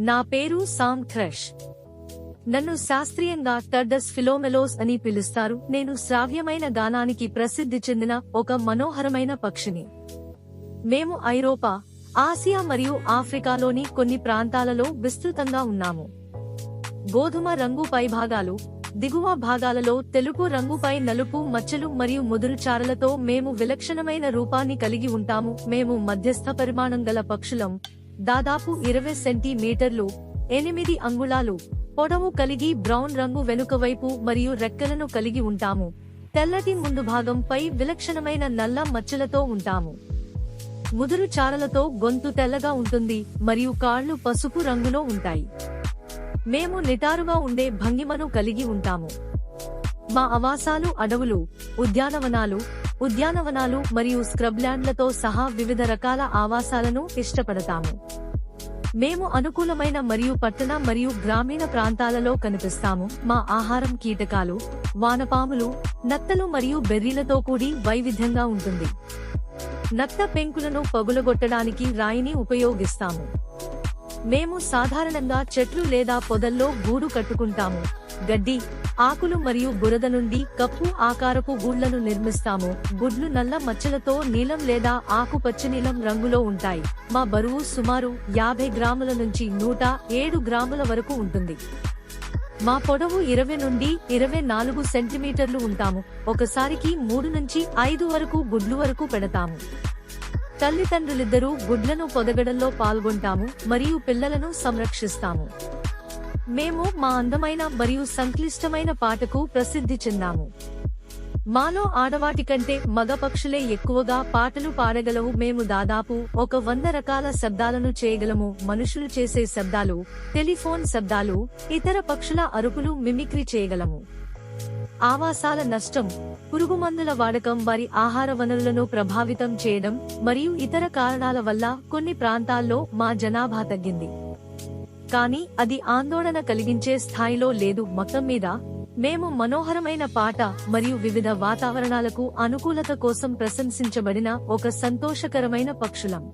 నా పేరు Sam crush నన్ను శాస్త్రీయంగా టర్డస్ ఫిలోమెలోస్ అని పిలుస్తారు. నేను శ్రావ్యమైన గానానికి ప్రసిద్ధి చెందిన ఒక మనోహరమైన పక్షిని. మేము ఐరోపా ఆసియా మరియు ఆఫ్రికాలోని కొన్ని ప్రాంతాలలో విస్తృతంగా ఉన్నాము. గోధుమ రంగు పైభాగాలు దిగువ భాగాలలో తెలుపు రంగుపై నలుపు మచ్చలు మరియు ముదురు చారలతో మేము విలక్షణమైన రూపాన్ని కలిగి ఉంటాము. మేము మధ్యస్థ పరిమాణం గల పక్షులం దాదాపు ఇరవై సెంటీమీటర్లు ఎనిమిది అంగుళాలు పొడవు కలిగి బ్రౌన్ రంగు వెనుక వైపు మరియు రెక్కలను కలిగి ఉంటాము. తెల్లటి ముందు భాగంపై విలక్షణమైన నల్ల మచ్చలతో ఉంటాము. ముదురు చారలతో గొంతు తెల్లగా ఉంటుంది మరియు కాళ్ళు పసుపు రంగులో ఉంటాయి. మేము నిటారుగా ఉండే భంగిమను కలిగి ఉంటాము. మా ఆవాసాలు అడవులు ఉద్యానవనాలు ఉద్యానవనాలు మరియు స్క్రబ్ల్యాండ్లతో సహా వివిధ రకాల ఆవాసాలను ఇష్టపడతాము. మేము అనుకూలమైన మరియు పట్టణ మరియు గ్రామీణ ప్రాంతాలలో కనిపిస్తాము. మా ఆహారం కీటకాలు వానపాములు నత్తలు మరియు బెర్రీలతో కూడి వైవిధ్యంగా ఉంటుంది. నత్త పెంకులను పగులగొట్టడానికి రాయిని ఉపయోగిస్తాము. మేము సాధారణంగా చెట్లు లేదా పొదల్లో గూడు కట్టుకుంటాము. గడ్డి ఆకులు మరియు బురద నుండి కప్పు ఆకారపు గూళ్ళను నిర్మిస్తాము. గుడ్లు నల్ల మచ్చలతో నీలం లేదా ఆకుపచ్చ నీలం రంగులో ఉంటాయి. మా బరువు సుమారు యాభై గ్రాముల నుంచి నూట ఏడు గ్రాముల వరకు ఉంటుంది. మా పొడవు ఇరవై నుండి ఇరవై నాలుగు సెంటీమీటర్లు ఉంటాము. ఒకసారికి మూడు నుంచి ఐదు వరకు గుడ్లు వరకు పెడతాము. తల్లిదండ్రులిద్దరూ గుడ్లను పొదగడంలో పాల్గొంటాము మరియు పిల్లలను సంరక్షిస్తాము. మేము మా అందమైన మరియు సంక్లిష్టమైన పాటకు ప్రసిద్ధి చెందాము. మాలో ఆడవాటి కంటే మగ పక్షులే ఎక్కువగా పాటలు పాడగలవు. మేము దాదాపు ఒక వంద రకాల శబ్దాలను చేయగలము. మనుషులు చేసే శబ్దాలు టెలిఫోన్ శబ్దాలు ఇతర పక్షుల అరుపులు మిమిక్రీ చేయగలము. ఆవాసాల నష్టం పురుగుమందుల వాడకం వారి ఆహార వనరులను ప్రభావితం చేయడం మరియు ఇతర కారణాల వల్ల కొన్ని ప్రాంతాల్లో మా జనాభా తగ్గింది. కానీ అది ఆందోళన కలిగించే స్థాయిలో లేదు. మొత్తం మీద మేము మనోహరమైన పాట మరియు వివిధ వాతావరణాలకు అనుకూలత కోసం ప్రశంసించబడిన ఒక సంతోషకరమైన పక్షులం.